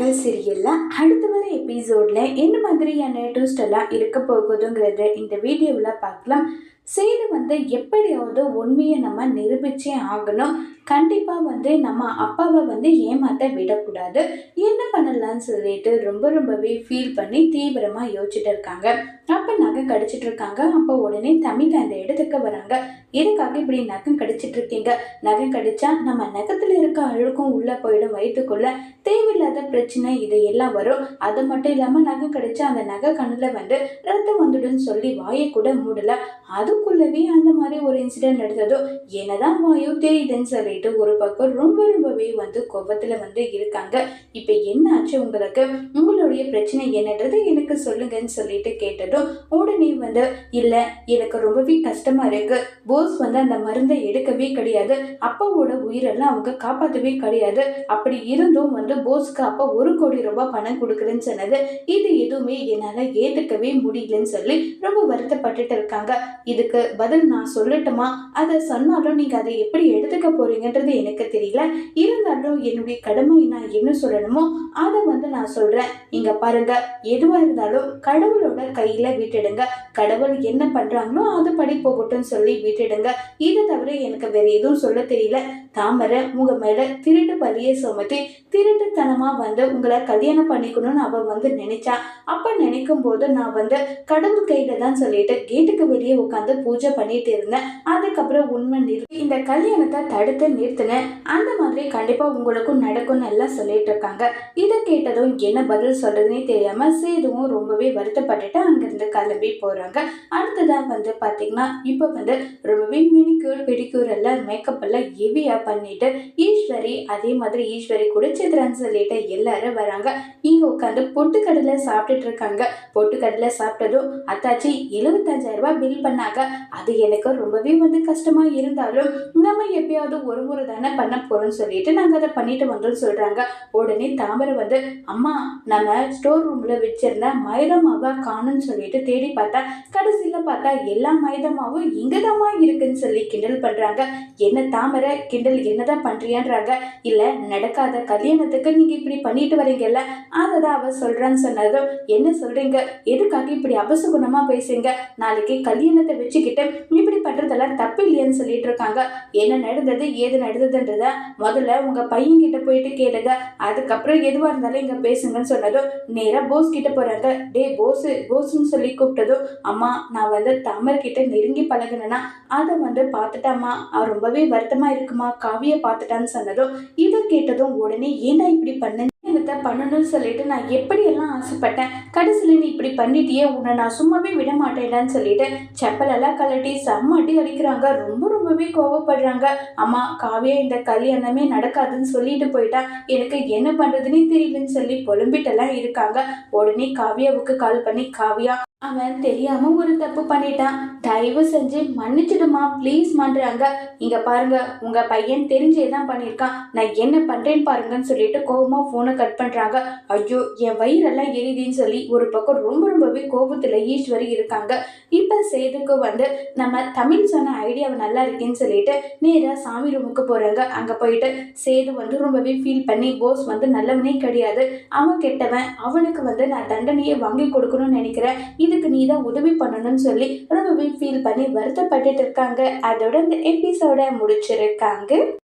மகள் சீரியலில் அடுத்த வர எபிசோடில் என்ன மாதிரியான ட்விஸ்ட் எல்லாம் இருக்க போகுதுங்கிறத இந்த வீடியோவில் பார்க்கலாம். சேது வந்து எப்படியாவது உண்மையை நம்ம நிரூபிச்சே ஆகணும். கண்டிப்பாக வந்து நம்ம அப்பாவை வந்து ஏமாற்ற விடக்கூடாது. என்ன பண்ணலாம்னு சொல்லிட்டு ரொம்ப ரொம்பவே ஃபீல் பண்ணி தீவிரமாக யோசிச்சுட்டு இருக்காங்க. அப்போ நகை கடிச்சிட்டு இருக்காங்க. அப்போ உடனே தமிழ் அந்த இடத்துக்கு வராங்க. எதுக்காக இப்படி நகம் கடிச்சிட்டு இருக்கீங்க? நகை கடிச்சா நம்ம நகத்தில் இருக்க அழுக்கும் உள்ளே போயிடும் வயிற்றுக்குள்ள தேவையில்லாத பிரச்சனை இது எல்லாம் வரும். அது மட்டும் இல்லாமல் நகை கிடைச்சா அந்த நகை கண்ணில் வந்து ரத்தம் வந்துடுன்னு சொல்லி வாயை கூட மூடல. அதுக்குள்ளவே அந்த மாதிரி ஒரு இன்சிடென்ட் நடந்ததோ என்னதான் வாயோ தெரியுதுன்னு சொல்லிட்டு ஒரு பக்கம் ரொம்ப ரொம்பவே வந்து கோபத்தில் வந்து இருக்காங்க. இப்போ என்ன ஆச்சு உங்களுக்கு? உங்களுடைய பிரச்சனை என்னன்றது எனக்கு சொல்லுங்கன்னு சொல்லிட்டு கேட்டதும் உடனே வந்து இல்லை எனக்கு ரொம்பவே கஷ்டமா இருக்கு. போஸ் வந்து அந்த மருந்தை எடுக்கவே கிடையாது. அப்பாவோட உயிரெல்லாம் அவங்க காப்பாற்றவே கிடையாது. அப்படி இருந்தும் வந்து போஸ்க்கு அப்போ ஒரு கோடி ரூபாய் பணம் கொடுக்குறேன்னு சொன்னது. இது எதுவுமே என்னால் ஏற்றுக்கவே முடியலன்னு சொல்லி ரொம்ப வருத்தப்பட்டுட்டு இருக்காங்க. இதுக்கு பதில் நான் சொல்லட்டுமா? அதை சொன்னாலும் நீங்கள் அதை எப்படி எடுத்துக்க போறீங்கன்றது எனக்கு தெரியல. இருந்தாலும் என்னுடைய கடமை நான் என்ன சொல்லணுமோ அதை வந்து நான் சொல்கிறேன் இங்கே பாருங்க எதுவாக இருந்தாலும் கடவுளோட கையில் விட்டுடுங்க. கடவுள் என்ன பண்ணுறாங்களோ அது படி போகட்டும்னு சொல்லி விட்டுடுங்க. இதை தவிர எனக்கு வேற எதுவும் சொல்ல தெரியல. தாமரை உங்க மேலே திருட்டு பலியை சுமத்தி திருட்டு திருட்டுத்தனமா வந்து உங்களை கல்யாணம் பண்ணிக்கணும்னு அவள் வந்து நினைச்சா அப்போ நினைக்கும் போது நான் வந்து கடவுள் கையில தான் சொல்லிட்டு கேட்டுக்கு வெளியே உட்காந்து பூஜை பண்ணிட்டு இருந்தேன். அதுக்கப்புறம் உண்மை நிறுத்தி இந்த கல்யாணத்தை தடுத்து நிறுத்தினேன். அந்த மாதிரி கண்டிப்பாக உங்களுக்கும் நடக்கும்னு எல்லாம் சொல்லிட்டு இருக்காங்க. இதை கேட்டதும் என்ன பதில் சொல்றதுன்னே தெரியாம சேதுவும் ரொம்பவே வருத்தப்பட்டுட்டு அங்கிருந்து கிளம்பி போறாங்க. அடுத்ததாக வந்து பாத்தீங்கன்னா இப்போ வந்து ரொம்பவே மினிக்யூர் பெடிக்யூர் எல்லாம் மேக்கப் எல்லாம் ஹெவியாக பண்ணிட்டு ஈஸ்வரி அதே மாதிரி ஈஸ்வரி கூட சித்ரன் சொல்லிட்டு எல்லாரும் வராங்க. இங்க உட்காந்து பொட்டுக்கடலை சாப்பிட்டுட்டு இருக்காங்க. பொட்டுக்கடலை சாப்பிட்டதும் அத்தாச்சி எழுபத்தஞ்சாயிரம் ரூபாய் பில் பண்ணாங்க. அது எனக்கு ரொம்பவே வந்து கஷ்டமா இருந்தாலும் நம்ம எப்பயாவது ஒரு முறை தானே பண்ண போறோம்னு சொல்லிட்டு நாங்க அதை பண்ணிட்டு வந்தோம்னு சொல்றாங்க. உடனே தாமரை வந்து அம்மா நம்ம ஸ்டோர் ரூம்ல வச்சிருந்த மைதா மாவா காணும்னு சொல்லிட்டு தேடி பார்த்தா கடைசியில பார்த்தா எல்லா மைதா மாவும் இங்கதாம்மா இருக்குன்னு சொல்லி கிண்டல் பண்றாங்க. என்ன தாமரை கிண்டல் என்னதான் பண்றியான்றாங்க. இல்ல நடக்காத கல்யாணத்துக்கு நீங்கள் இப்படி பண்ணிட்டு வரீங்கல்ல? அதை தான் அவள் சொல்கிறான்னு சொன்னதும் என்ன சொல்கிறீங்க எதுக்காக இப்படி அபசகுணமா பேசுங்க நாளைக்கு கல்யாணத்தை வச்சுக்கிட்டு இப்படி பண்ணுறதெல்லாம் தப்பு இல்லையான்னு சொல்லிட்டு இருக்காங்க. என்ன நடந்தது? ஏது நடந்ததுன்றத முதல்ல உங்கள் பையன்கிட்ட போயிட்டு கேளுங்க. அதுக்கப்புறம் எதுவாக இருந்தாலும் இங்கே பேசுங்கன்னு சொன்னதும் நேராக போஸ் கிட்ட போகிறாங்க டே போஸு போஸ்ன்னு சொல்லி கூப்பிட்டதும் அம்மா நான் வந்து தமர்கிட்ட நெருங்கி பழகினேன்னா அதை வந்து பார்த்துட்டாம்மா. அவ ரொம்பவே வருத்தமாக இருக்குமா? காவியை பார்த்துட்டான்னு சொன்னதும் இதை கேட்டதும் உடனே ஏன்னா இப்படி பண்ண இதை பண்ணணும்னு சொல்லிட்டு நான் எப்படியெல்லாம் ஆசைப்பட்டேன் கடைசியில் நீ இப்படி பண்ணிட்டியே உன்னை நான் சும்மாவே விட மாட்டேன்டான்னு சொல்லிட்டு செப்பலெல்லாம் கழட்டி செம்ம அடி அடிக்கிறாங்க. ரொம்ப ரொம்பவே கோவப்படுறாங்க. அம்மா காவியா இந்த கல்யாணமே நடக்காதுன்னு சொல்லிட்டு போயிட்டா எனக்கு என்ன பண்றதுன்னே தெரியலன்னு சொல்லி புலம்பிட்டெல்லாம் இருக்காங்க. உடனே காவியாவுக்கு கால் பண்ணி காவியா அவன் தெரியாம ஒரு தப்பு பண்ணிட்டான். தயவு செஞ்சு மன்னிச்சிடுமா ப்ளீஸ் மான்றாங்க இங்க பாருங்க உங்க பையன் தெரிஞ்சே தான் பண்ணியிருக்கான். நான் என்ன பண்றேன்னு பாருங்கன்னு சொல்லிட்டு கோபமா போனை கட் பண்றாங்க. ஐயோ என் வயிறெல்லாம் எரியுதுன்னு சொல்லி ஒரு பக்கம் ரொம்ப ரொம்பவே கோபத்துல ஈஸ்வரி இருக்காங்க. இப்ப சேதுக்கு வந்து நம்ம தமிழ் சொன்ன ஐடியாவை நல்லா இருக்கேன்னு சொல்லிட்டு நேரா சாமி ரூமுக்கு போறாங்க. அங்க போயிட்டு சேது வந்து ரொம்பவே ஃபீல் பண்ணி போஸ் வந்து நல்லவனே கிடையாது. அவன் கெட்டவன் அவனுக்கு வந்து நான் தண்டனையை வாங்கி கொடுக்கணும்னு நினைக்கிறேன். இதுக்கு நீ தான் உதவி பண்ணணும்னு சொல்லி ரொம்பவே ஃபீல் பண்ணி வருத்தப்பட்டுட்டு இருக்காங்க. அதோட இந்த எபிசோட முடிச்சிருக்காங்க.